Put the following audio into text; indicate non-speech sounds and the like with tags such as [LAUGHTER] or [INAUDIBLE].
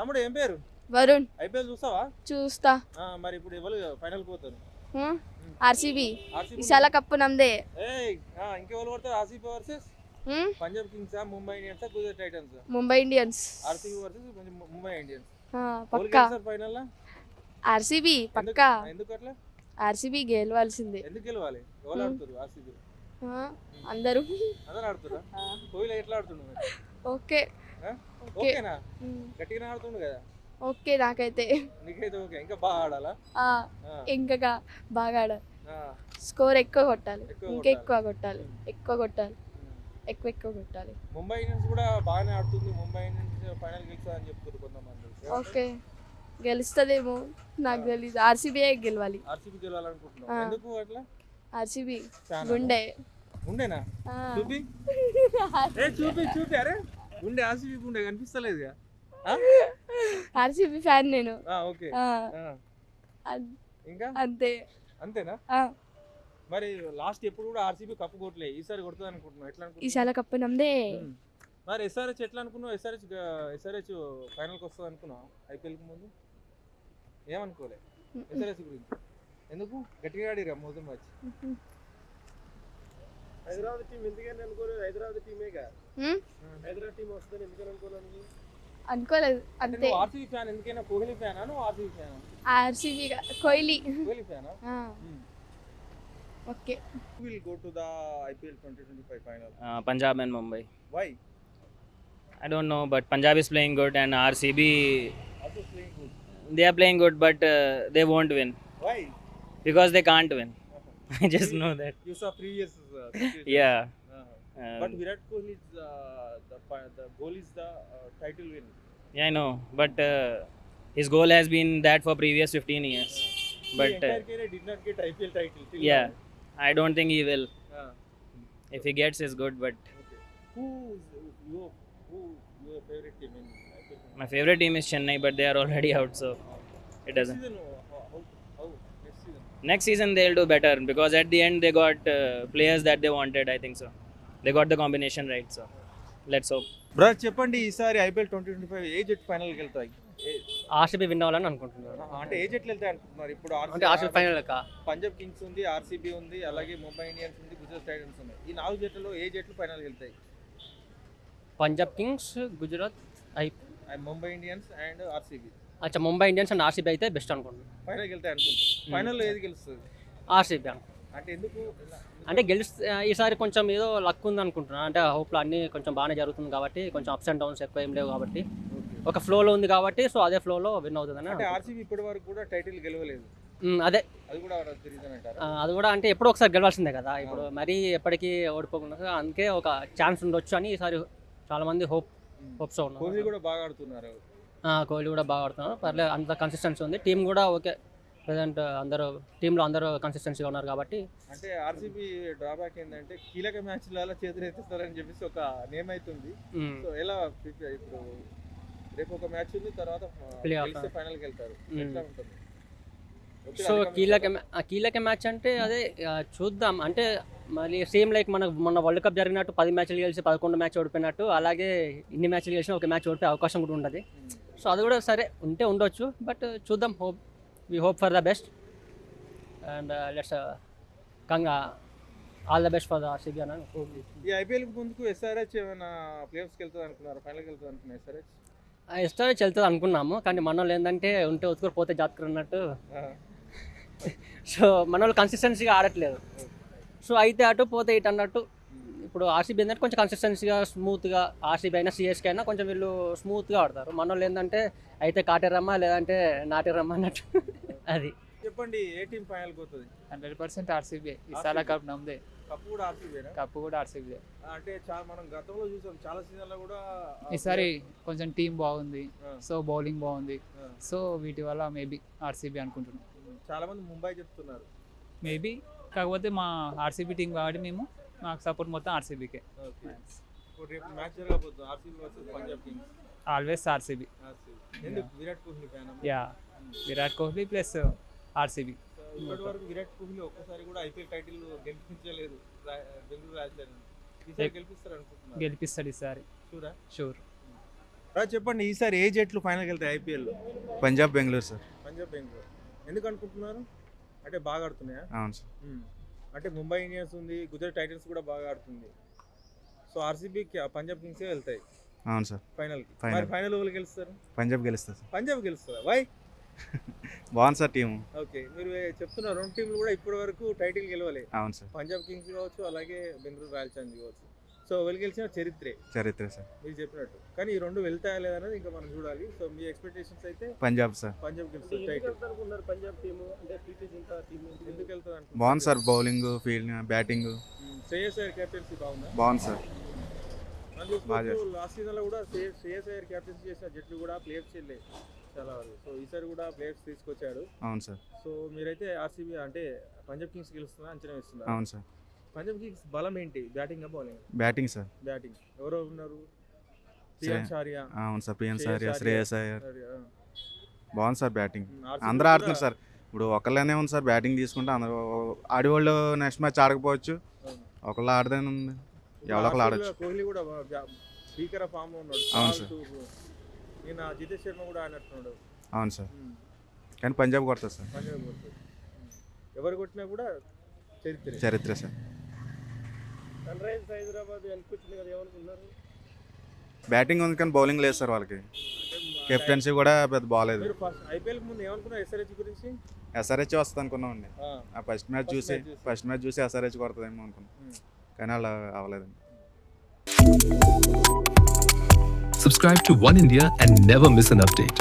తమ్ముడు ఏం పేరు? వరుణ్. ఐపీఎల్ చూస్తావా? చూస్తా. మరి ఇప్పుడు ఎవరు ఫైనల్ పోతారు? ఆర్సీబీ విశాల కప్పు నమ్దే. ఆ, ఇంకెవరు పడతారు RCB versus? Punjab Kings Mumbai Indians Gujarat Titans Mumbai Indians. RCB versus Mumbai Indians. పక్కా. ఫైనల్ ఆర్సీబీ పక్కా. ఎందుకు అట్లా? ఆర్సీబీ గెలవాల్సిందే. ఎందుకు గెలవాలి? ఎవరు. ఆడుతారు ఆర్సీబీ ఆ, అందరూ. అందరు ఆడుతురా? కోహ్లీ ఎట్లా ఆడుతుండు మరి? ఓకే ఆ? ఓకే. ఓకేనా? ఆడుతుండు కదా? ఓకే నాకైతే. నీకైతే ఓకే. ఇంకా బాగా ఆడాలా? ఇంకా బాగా స్కోర్ ఎక్కువ కొట్టాలి. ఇంకా. ఎక్కువ కొట్టాలి. ఎక్కువ కొట్టాలి. ఎక్కువ ఎక్కువ కొట్టాలి. ముంబై ఇండియన్స్ కూడా బాగానే ఆడుతుంది. ముంబై ఇండియన్స్ ఫైనల్ గెలుస్తుందని చెప్తారు కొంతమంది. ఓకే? గెలుస్తుందేమో? నాకు తెలీదు. ఆర్సీబీ గెలవాలి. ఆర్సీబీ గెలవాలనుకుంటున్నాం ఆ. ఎందుకు అట్లా? ఆర్సీబీ? గుండె. ఉండేనా ఆ. చూపి. [LAUGHS] ఏ చూపి చూపి. అరే. ఉండే ఆర్సీబీ ఉండే కనిపిస్తలేదు ఆర్సీబీ ఫ్యాన్ నేను. ఓకే. ఇంకా? అంతే. అంతేనా? మరి లాస్ట్ ఎప్పుడు కూడా ఆర్సీబీ కప్పు కొట్టలే ఈసారి కొడుతుంది అనుకుంటున్నాం ఎట్లా ఈసారి కప్పు ఉమ్. మరి ఎస్ఆర్హెచ్ ఎట్లా అనుకున్నావు? ఎస్ఆర్హెచ్ ఎస్ఆర్హెచ్ ఫైనల్కి వస్తుంది అనుకున్నావు? ఐపీఎల్కి ముందు? ఏమనుకోలే. ఎస్ఆర్హెచ్ గురించి. ఎందుకు? గట్టిగా ఆడిరా మోసం మ్యాచ్ హైదరాబాద్ టీం ఎందుకని అనుకోలేదు? హైదరాబాద్ టీమేగా? హ్మ్? హైదరాబాద్ టీం వస్తుందని ఎందుకని అనుకోలేదు అనుకోలేదు అంటే అంతే. ఆర్సీబీ ఫ్యాన్ ఎందుకైనా కోహ్లీ ఫ్యానా? నువ్వు ఆర్సీబీ ఫ్యానా? RCB Kohli. Kohli ఫ్యానా? Okay. Will go to the IPL twenty twenty five final Punjab and Mumbai. Why I don't know, but Punjab is playing good and RCB also playing good they are playing good, but uh, they won't win. Why because they can't win. [LAUGHS] I just know that. You saw previous. Uh, yeah. Uh-huh. Um, but Virat Kohli's uh, the, the goal is the uh, title win. Yeah, I know, but uh, his goal has been that for previous 15 years. But uh, entire career did not get IPL title. yeah. I don't think he will. Uh-huh. If he gets, is good. But okay. who is your who your favorite team in IPL? My favorite team is Chennai, but they are already [LAUGHS] out, so it doesn't. Next season? They'll do better because at the end they got uh, players that they wanted. I think so. They got the combination right. So let's hope. Brother చెప్పండి ఈసారి IPL twenty twenty five ఏ జట్టు ఫైనల్కి వెళ్తాయి ఏ- RCB win అవ్వాలని అనుకుంటున్నాను అంటే ఏ జట్లు వెళ్తాయి అనుకుంటున్నారు ఇప్పుడు అంటే ఆర్సీబీ ఫైనల్ లెక్క పంజాబ్ కింగ్స్ ఉంది ఆర్సీబీ ఉంది అలాగే ముంబై ఇండియన్స్ ఉంది గుజరాత్ టైటన్స్ ఉన్నాయి ఈ నాలుగు జట్లలో ఏ జట్లు ఫైనల్కి వెళ్తాయి Punjab Kings Gujarat I and Mumbai Indians and RCB అచ్చా ముంబై ఇండియన్స్ అండ్ ఆర్సీబీ అయితే బెస్ట్ అనుకుంటున్నాను ఫైనల్కి ఫైనల్లో ఏది గెలుస్తుంది? ఆర్సీబీ అంటే ఎందుకు అంటే గెలిస్ ఈసారి కొంచెం ఏదో లక్ ఉంది అనుకుంటున్నాను అంటే హోప్లో అన్ని కొంచెం బాగానే జరుగుతుంది కాబట్టి కొంచెం అప్స్ అండ్ డౌన్స్ ఎక్కువ ఏం లేవు కాబట్టి. ఒక ఫ్లోలో ఉంది కాబట్టి సో అదే ఫ్లోలో విన్ అవుతుందని అంటే. ఆర్సీబీ ఇప్పటి వరకు కూడా టైటిల్ గెలవలేదు. ఉమ్, అదే. అది కూడా అంటే ఎప్పుడో ఒకసారి గెలవాల్సిందే కదా. ఇప్పుడు మరీ ఎప్పటికీ ఓడిపోకుండా అందుకే ఒక ఛాన్స్ ఉండొచ్చు అని ఈసారి చాలా మంది హోప్ హోప్స్ కోహ్లీ ఉన్నారు. కూడా బాగా ఆడుతున్నారు. కోహ్లీ కూడా బాగా ఆడుతున్నారు పర్లేదు అంత కన్సిస్టెన్సీ ఉంది. టీం కూడా ఓకే. ప్రజెంట్ అందరూ టీంలో అందరూ కన్సిస్టెన్సీగా ఉన్నారు కాబట్టి. అంటే ఆర్సీబీ డ్రాబ్యాక్ ఏంటంటే కీలక మ్యాచ్లలో చేతులు ఎత్తిస్తారని చెప్పేసి ఒక నేమ్ అవుతుంది. సో ఎలా ఇప్పుడు? రేపు ఒక మ్యాచ్ ఉంది తర్వాత ఫైనల్కి వెళ్తారు. ఎట్లా ఉంటుంది? సో? కీలక కీలక మ్యాచ్ అంటే అదే చూద్దాం. అంటే మళ్ళీ సేమ్ లైక్ మన మొన్న వరల్డ్ కప్ జరిగినట్టు పది మ్యాచ్లు గెలిచి పదకొండు మ్యాచ్ ఓడిపోయినట్టు అలాగే ఇన్ని మ్యాచ్లు గెలిచినా ఒక మ్యాచ్ ఓడిపోయే అవకాశం కూడా మ్మ్. సో అది కూడా సరే ఉంటే ఉండొచ్చు బట్ చూద్దాం. Hope we hope for the best and let's కంగా all the best for the RCB అని ఈ ఐపీఎల్ ముందుకు ఎస్ఆర్హెచ్ ఏమైనా ప్లేయర్స్కి వెళ్తుంది అనుకున్నారు? ఫైనల్కి వెళ్తుంది అనుకున్నారు ఎస్ఆర్హెచ్ ఇష్టమే వెళ్తుంది అనుకున్నాము కానీ మన వాళ్ళు ఏంటంటే ఉంటే ఉతుకురు పోతే జాతకరు అన్నట్టు. [LAUGHS] సో మన వాళ్ళు కన్సిస్టెన్సీగా ఆడట్లేదు. సో అయితే అటు పోతే ఇటు అన్నట్టు ఇప్పుడు ఆర్సీబీ ఏంటంటే కొంచెం కన్సిస్టెన్సీగా స్మూత్గా ఆర్సీబీ అయినా సిఎస్కే అయినా కొంచెం వీళ్ళు స్మూత్గా ఆడతారు. మన వాళ్ళు ఏంటంటే అయితే కాటేరమ్మా లేదంటే నాటేరమ్మా అన్నట్టు. అది. చెప్పండి ఏ టీం ఫైనల్కి పోతుంది హండ్రెడ్ పర్సెంట్ ఆర్సీబీ ఈసారి కప్ నమ్మదే. కప్పు కూడా ఆర్సీబీనా కప్పు కూడా ఆర్సీబీ అంటే చాలా మనం గతంలో చూసాం చాలా సీజన్లో కూడా ఈసారి కొంచెం టీం బాగుంది. సో బౌలింగ్ బాగుంది. సో వీటి వల్ల మేబీ ఆర్సీబీ అనుకుంటున్నాం. చాలా మంది ముంబై చెప్తున్నారు. మేబీ కాకపోతే మా ఆర్సీబీ టీం కాబట్టి మేము మాకు సపోర్ట్ మొత్తం ఆర్సీబీకే ఓకే. ఇప్పుడు రేపు మ్యాచ్ జరగబోతుంది? RCB versus Punjab Kings always RCB RCB ఎందుకు? Virat Kohli fan yeah Virat Kohli plus RCB ఇప్పటి వరకు విరాట్ కోహ్లీ ఒక్కసారి కూడా ఐపీఎల్ టైటిల్ గెలిపించలేదు. బెంగళూరు రాజధాని. గెలిపిస్తాడు ఈసారి. షూర్ రా చెప్పండి ఈసారి ఏ జట్లు ఫైనల్కి వెళ్తాయి ఐపీఎల్లో పంజాబ్ బెంగళూరు సార్ పంజాబ్ బెంగళూరు ఎందుకు అనుకుంటున్నారు? అంటే బాగా ఆడుతున్నాయా? అవును సార్. అంటే ముంబై ఇండియన్స్ ఉంది గుజరాత్ టైటన్స్ కూడా బాగా ఆడుతుంది. సో ఆర్సీబీ పంజాబ్ కింగ్సే వెళ్తాయి. అవును సార్. Final. మరి ఫైనల్ ఎవరు గెలుస్తారు? పంజాబ్ గెలుస్తుంది సార్. పంజాబ్ గెలుస్తుందా వై [LAUGHS] బాగుంది సార్ టీము. ఓకే మీరు చెప్తున్న రెండు టీంలు కూడా ఇప్పటి వరకు టైటిల్ గెలవలే. అవును సార్. పంజాబ్ కింగ్స్ కావచ్చు అలాగే బెంగళూరు రాయల్ ఛాలెంజ్ కావచ్చు. సో వెళ్ళి గెలిచిన చరిత్రే. చరిత్ర సార్. మీరు చెప్పినట్టు. కానీ ఈ రెండు వెళ్తాయా లేదనేది ఇంకా మనం చూడాలి. సో మీ ఎక్స్పెక్టేషన్స్ అయితే పంజాబ్ సార్. పంజాబ్ అనుకున్నారు పంజాబ్ టీము? అంటే టీటీ జింకా టీం ఎందుకు వెళ్తుంది? బాగుంది sir bowling fielding batting. Shreyas Iyer captaincy బాగుందా? బాగుంది సార్. లాస్ట్ సీజన్లో కూడా శ్రే- శ్రేయస్ అయ్యర్ కెప్టెన్సీ చేసిన జట్లు కూడా ప్లేయర్స్ వెళ్ళే చాలా వరకు. సో ఈసారి కూడా ప్లేయర్స్ తీసుకొచ్చాడు. అవును సార్. సో మీరైతే ఆర్సీబీ అంటే పంజాబ్ కింగ్స్ గెలుస్తుందా అంచనా వేస్తున్నారు? అవును సార్. పంజాబ్ కింగ్స్ బలం ఏంటి? Batting bowling batting sir batting ఎవరో ఉన్నారు? అవును సార్ పిఎన్ శ్రేయస్ సార్ శ్రేయస్ అయ్యర్. బాగుంది సార్ బ్యాటింగ్ అందరూ ఆడుతున్నారు సార్ ఇప్పుడు ఒకళ్ళనే ఉంది సార్ బ్యాటింగ్ తీసుకుంటే అందరూ ఆడేవాళ్ళు నెక్స్ట్ మ్యాచ్ ఆడకపోవచ్చు. ఒకళ్ళు ఆడదేనే ఉంది. ఇప్పుడు ఎవరో ఒకళ్ళు RCB ఆడొచ్చు. కోహ్లీ కూడా స్పీకర్ ఫామ్ ఉన్నాడు. అవును టూర్. ఈయన జితేష్ శర్మ కూడా ఆడినట్టున్నాడు. అవును సార్. కానీ పంజాబ్ కొడుతుంది సార్ పంజాబ్ కొడుతుంది. మ్మ్. ఎవరు కొట్టినా కూడా చరిత్ర. చరిత్ర సార్ సన్ రైజర్స్ హైదరాబాద్ అనిపించింది కదా ఏమనుకున్నారు? బ్యాటింగ్ ఉంది కానీ బౌలింగ్ లేదు సార్ వాళ్ళకి. కెప్టెన్సీ కూడా పెద్ద బాగాలేదు మీరు ఫస్ట్ ఐపీఎల్ ముందు ఏమనుకున్నారు ఎస్ఆర్హెచ్ గురించి? ఎస్ఆర్హెచ్ వస్తుంది అనుకున్నామండి ఆ, ఆ ఫస్ట్ మ్యాచ్ చూసి. ఫస్ట్ మ్యాచ్ చూసి ఎస్ఆర్హెచ్ కొడుతుందేమో అనుకున్నాం. కానీ అలా అవ్వలేదండి. Subscribe to One India and never miss an update.